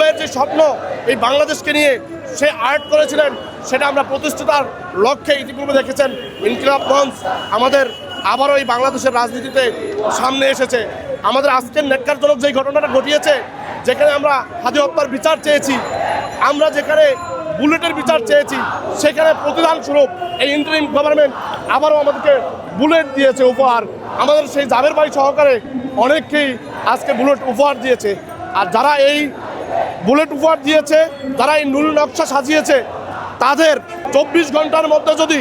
ভাইয়ের যে স্বপ্ন এই বাংলাদেশকে নিয়ে সে আর্ট করেছিলেন, সেটা আমরা প্রতিষ্ঠাতার লক্ষ্যে ইতিপূর্বে দেখেছেন। ইনকিলাব মঞ্চ আমাদের আবারও এই বাংলাদেশের রাজনীতিতে সামনে এসেছে। আমাদের আজকের নেককারজনক যেই ঘটনাটা ঘটিয়েছে, যেখানে আমরা হাদি হত্যার বিচার চেয়েছি, আমরা যেখানে বুলেটের বিচার চেয়েছি, সেখানে প্রতিদান স্বরূপ এই ইন্টারিম গভর্নমেন্ট আবারও আমাদেরকে বুলেট দিয়েছে উপহার। আমাদের সেই জাবের ভাই সহকারে অনেককেই আজকে বুলেট উপহার দিয়েছে। আর যারা এই বুলেট উপহার দিয়েছে যারা এই নুল নকশা সাজিয়েছে। তাদের চব্বিশ ঘণ্টার মধ্যে যদি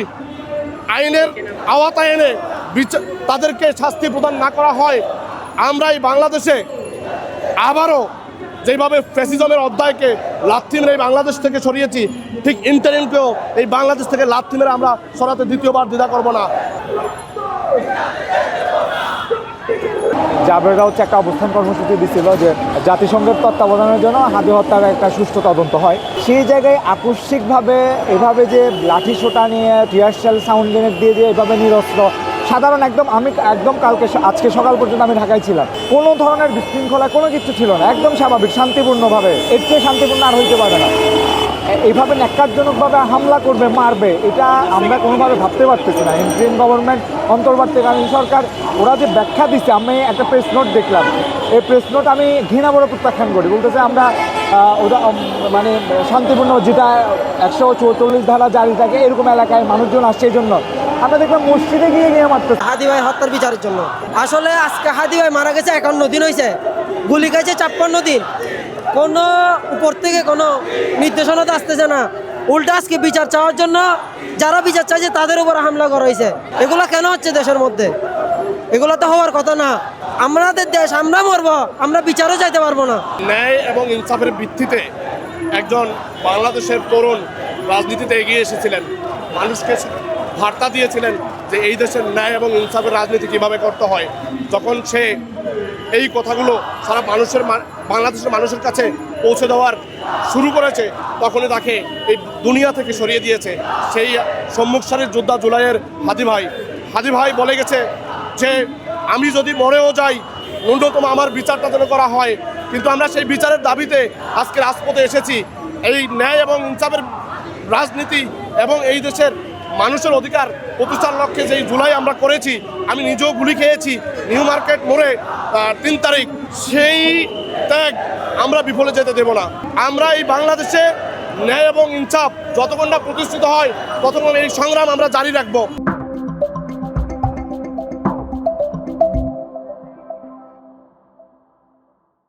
আইনের আওতায় এনে তাদেরকে শাস্তি প্রদান না করা হয়, আমরা এই বাংলাদেশে আবারও যেভাবে ফ্যাসিজমের অধ্যায়কে লাথি মেরে এই বাংলাদেশ থেকে সরিয়েছি, ঠিক ইন্টারিমকেও এই বাংলাদেশ থেকে লাথি মেরে আমরা সরাতে দ্বিতীয়বার দ্বিধা করব না। জাবেররা হচ্ছে একটা অবস্থান কর্মসূচি দিছিল যে জাতিসংঘের তত্ত্বাবধানের জন্য হাদি হত্যার একটা সুষ্ঠু তদন্ত হয়। সেই জায়গায় আকস্মিকভাবে এভাবে যে লাঠি সোটা নিয়ে টিয়ারশাল সাউন্ড গ্রেনেড দিয়ে যে এভাবে নিরস্ত্র, সাধারণ একদম আমি একদম কালকে আজকে সকাল পর্যন্ত আমি ঢাকায় ছিলাম। কোনো ধরনের বিশৃঙ্খলা, কোনো কিছু ছিল না, একদম স্বাভাবিক, শান্তিপূর্ণভাবে। এর চেয়ে শান্তিপূর্ণ আর হইতে পারে না। এইভাবে ন্যাক্কারজনকভাবে হামলা করবে, মারবে, এটা আমরা কোনোভাবে ভাবতে পারতেছি না। ইন্ডিয়ান গভর্নমেন্ট অন্তর্বর্তীকালীন সরকার, ওরা যে ব্যাখ্যা দিচ্ছে আমি একটা প্রেস নোট দেখলাম। এই প্রেস নোট আমি ঘৃণা বড় প্রত্যাখ্যান করি। বলতেছে আমরা ওরা মানে শান্তিপূর্ণ যেটা একশো চৌচল্লিশ ধারা জারি থাকে, এরকম এলাকায় মানুষজন আসছে এই জন্য। আমরা দেখলাম মসজিদে গিয়ে গিয়ে মারতেছে। হাদি ভাই হত্যার বিচারের জন্য। আসলে আজকে হাদি ভাই মারা গেছে, একান্ন দিন হয়েছে গুলি খাইছে ছাপ্পান্ন দিন। কোনো উপর থেকে কোনো নির্দেশনা তো আসতেছে না। উল্টা আজকে বিচার চাওয়ার জন্য যারা বিচার চাইছে তাদের উপর হামলা করা হয়েছে। এগুলো কেন হচ্ছে দেশের মধ্যে? এগুলো তো হওয়ার কথা না। আমাদের দেশ, আমরা মরবো, আমরা বিচারও চাইতে পারব না। ন্যায় এবং ইনসাফের ভিত্তিতে একজন বাংলাদেশের তরুণ রাজনীতিতে এগিয়ে এসেছিলেন। মানুষকে বার্তা দিয়েছিলেন যে এই দেশের ন্যায় এবং ইনসাফের রাজনীতি কীভাবে করতে হয়। যখন সে এই কথাগুলো সারা মানুষের বাংলাদেশের মানুষের কাছে পৌঁছে দেওয়ার শুরু করেছে, তখনই তাকে এই দুনিয়া থেকে সরিয়ে দিয়েছে। সেই সম্মুখ সারির যোদ্ধা জুলাইয়ের হাদি ভাই। হাদি ভাই বলে গেছে যে, আমি যদি মরেও যাই, ন্যূনতম আমার বিচারটা যেন করা হয়। কিন্তু আমরা সেই বিচারের দাবিতে আজকে রাজপথে এসেছি। এই ন্যায় এবং ইনসাফের রাজনীতি এবং এই দেশের মানুষের অধিকার প্রতিষ্ঠার লক্ষ্যে যেই জুলাই আমরা করেছি, আমি নিজেও গুলি খেয়েছি, নিউ মার্কেট মোড়ে তিন তারিখ, সেই ত্যাগ আমরা বিফলে যেতে দেব না। আমরা এই বাংলাদেশে ন্যায় এবং ইনসাফ যতক্ষণ না প্রতিষ্ঠিত হয়, ততক্ষণ এই সংগ্রাম আমরা জারি রাখব।